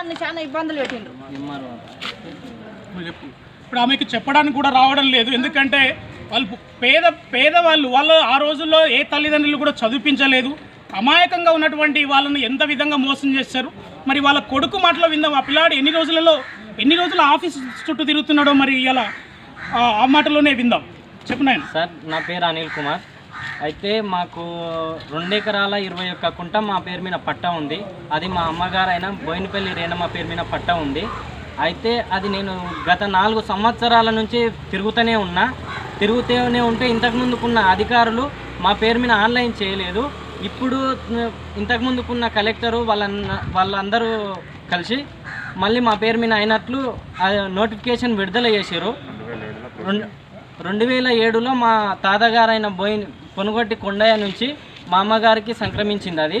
నన్ను చాలా ఇబ్బందులు పెట్టిండ్రు. ఇప్పుడు ఆమెకి చెప్పడానికి కూడా రావడం లేదు. ఎందుకంటే వాళ్ళు పేద పేదవాళ్ళు వాళ్ళు ఆ రోజుల్లో ఏ తల్లిదండ్రులు కూడా చదివించలేదు. అమాయకంగా ఉన్నటువంటి వాళ్ళని ఎంత విధంగా మోసం చేస్తారు మరి వాళ్ళ కొడుకు మాటలో విందాం ఆ పిల్లాడు ఎన్ని రోజులలో ఎన్ని రోజులు ఆఫీస్ చుట్టూ తిరుగుతున్నాడో మరి ఇలా ఆ మాటలోనే విందాం. చెప్పు నాయన. సార్ నా పేరు అనిల్ కుమార్. అయితే మాకు రెండెకరాల ఇరవై ఒక్క కుంట మా పేరు మీద పట్టా ఉంది. అది మా అమ్మగారు అయిన బోయినపల్లి రేణమ్మ పేరు మీద పట్టా ఉంది. అయితే అది నేను గత నాలుగు సంవత్సరాల నుంచి తిరుగుతూనే ఉన్నా. తిరుగుతూనే ఉంటే ఇంతకుముందుకున్న అధికారులు మా పేరు మీద ఆన్లైన్ చేయలేదు. ఇప్పుడు ఇంతకుముందుకున్న కలెక్టరు వాళ్ళ వాళ్ళందరూ కలిసి మళ్ళీ మా పేరు మీద అయినట్లు నోటిఫికేషన్ విడుదల చేశారు. రెండు వేల ఏడులో మా తాతగారైన బోయి పొనుగొట్టి కొండయ్య నుంచి మా అమ్మగారికి సంక్రమించింది అది.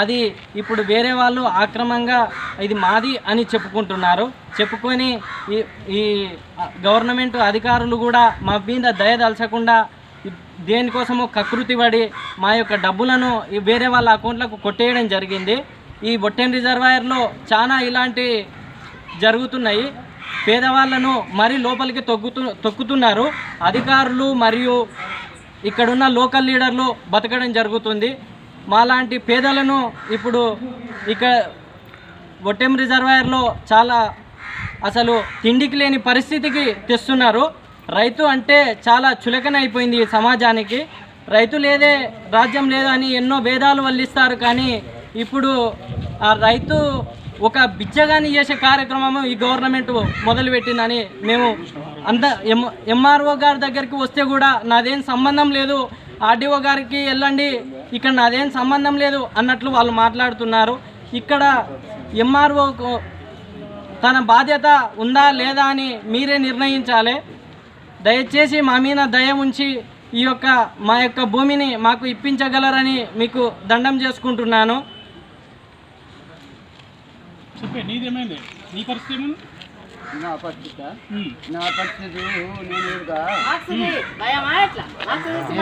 అది ఇప్పుడు వేరే వాళ్ళు ఆక్రమంగా ఇది మాది అని చెప్పుకుంటున్నారు. చెప్పుకొని ఈ ఈ గవర్నమెంట్ అధికారులు కూడా మా మీద దయదలచకుండా దేనికోసమో కకృతి పడి మా యొక్క డబ్బులను వేరే వాళ్ళ అకౌంట్లకు కొట్టేయడం జరిగింది. ఈ బొట్టెన్ రిజర్వాయర్లో చాలా ఇలాంటి జరుగుతున్నాయి. పేదవాళ్ళను మరీ లోపలికి తొక్కుతు తొక్కుతున్నారు. అధికారులు మరియు ఇక్కడున్న లోకల్ లీడర్లు బతకడం జరుగుతుంది. మాలాంటి పేదలను ఇప్పుడు ఇక బొట్టెం రిజర్వాయర్లో చాలా అసలు తిండికి లేని పరిస్థితికి తెస్తున్నారు. రైతు అంటే చాలా చులకన అయిపోయింది ఈ సమాజానికి. రైతు లేదే రాజ్యం లేదని ఎన్నో భేదాలు వల్లిస్తారు కానీ ఇప్పుడు ఆ రైతు ఒక బిచ్చగాని చేసే కార్యక్రమం ఈ గవర్నమెంట్ మొదలుపెట్టిందని మేము అంత ఎం ఎంఆర్ఓ గారి దగ్గరికి వస్తే కూడా నాదేం సంబంధం లేదు. ఆర్డీఓ గారికి వెళ్ళండి ఇక్కడ నాదేం సంబంధం లేదు అన్నట్లు వాళ్ళు మాట్లాడుతున్నారు. ఇక్కడ ఎంఆర్ఓ తన బాధ్యత ఉందా లేదా అని మీరే నిర్ణయించాలి. దయచేసి మా మీద దయ ఉంచి ఈ యొక్క మా యొక్క భూమిని మాకు ఇప్పించగలరని మీకు దండం చేసుకుంటున్నాను. చెప్పే నీదేమైంది నీ పరిస్థితి ఏమైంది? నా పరిస్థితి. నా పరిస్థితి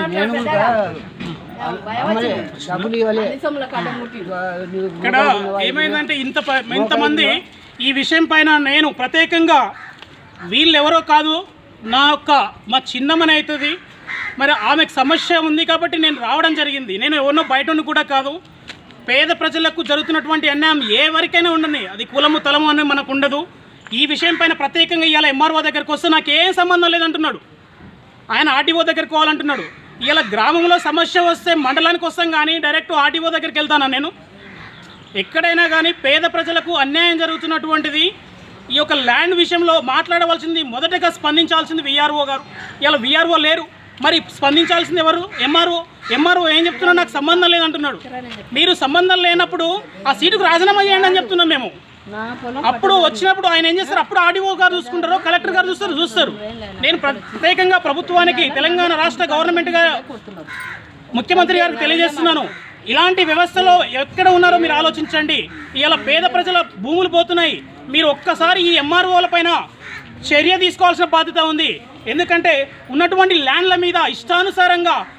నేను కూడా డబ్బులు ఇవ్వలే. ఇక్కడ ఏమైందంటే ఇంత ప- ఇంతమంది ఈ విషయం పైన నేను ప్రత్యేకంగా వీళ్ళెవరో కాదు నా యొక్క మా చిన్నమ్మని అవుతుంది. మరి ఆమెకు సమస్య ఉంది కాబట్టి నేను రావడం జరిగింది. నేను ఎవరినో బయట ఉండి కూడా కాదు. పేద ప్రజలకు జరుగుతున్నటువంటి అన్యాయం ఏ వరకైనా ఉండని అది కులము తలము అని మనకు ఉండదు ఈ విషయం పైన ప్రత్యేకంగా ఇవాళ ఎంఆర్ఓ దగ్గరికి వస్తే నాకు ఏం సంబంధం లేదంటున్నాడు. ఆయన ఆర్టీఓ దగ్గరికి పోవాలంటున్నాడు. ఇలా గ్రామంలో సమస్య వస్తే మండలానికి వస్తాం కానీ డైరెక్ట్ ఆర్టీఓ దగ్గరికి వెళ్తానా నేను? ఎక్కడైనా కానీ పేద ప్రజలకు అన్యాయం జరుగుతున్నటువంటిది ఈ యొక్క ల్యాండ్ విషయంలో మాట్లాడవలసింది మొదటగా స్పందించాల్సింది విఆర్ఓ గారు. ఇలా విఆర్ఓ లేరు. మరి స్పందించాల్సింది ఎవరు? ఎంఆర్ఓ. ఎంఆర్ఓ ఏం చెప్తున్నా నాకు సంబంధం లేదంటున్నాడు. మీరు సంబంధం లేనప్పుడు ఆ సీటుకు రాజీనామా చేయండి అని చెప్తున్నాం మేము. అప్పుడు వచ్చినప్పుడు ఆయన ఏం చేస్తారు? అప్పుడు ఆర్డీఓ గారు చూసుకుంటారు కలెక్టర్ గారు చూస్తారు చూస్తారు. నేను ప్రత్యేకంగా ప్రభుత్వానికి తెలంగాణ రాష్ట్ర గవర్నమెంట్ గారు ముఖ్యమంత్రి గారికి తెలియజేస్తున్నాను. ఇలాంటి వ్యవస్థలో ఎక్కడ ఉన్నారో మీరు ఆలోచించండి. ఇలా పేద ప్రజల భూములు పోతున్నాయి. మీరు ఒక్కసారి ఈ ఎంఆర్ఓల పైన చర్య తీసుకోవాల్సిన బాధ్యత ఉంది. ఎందుకంటే ఉన్నటువంటి ల్యాండ్ల మీద ఇష్టానుసారంగా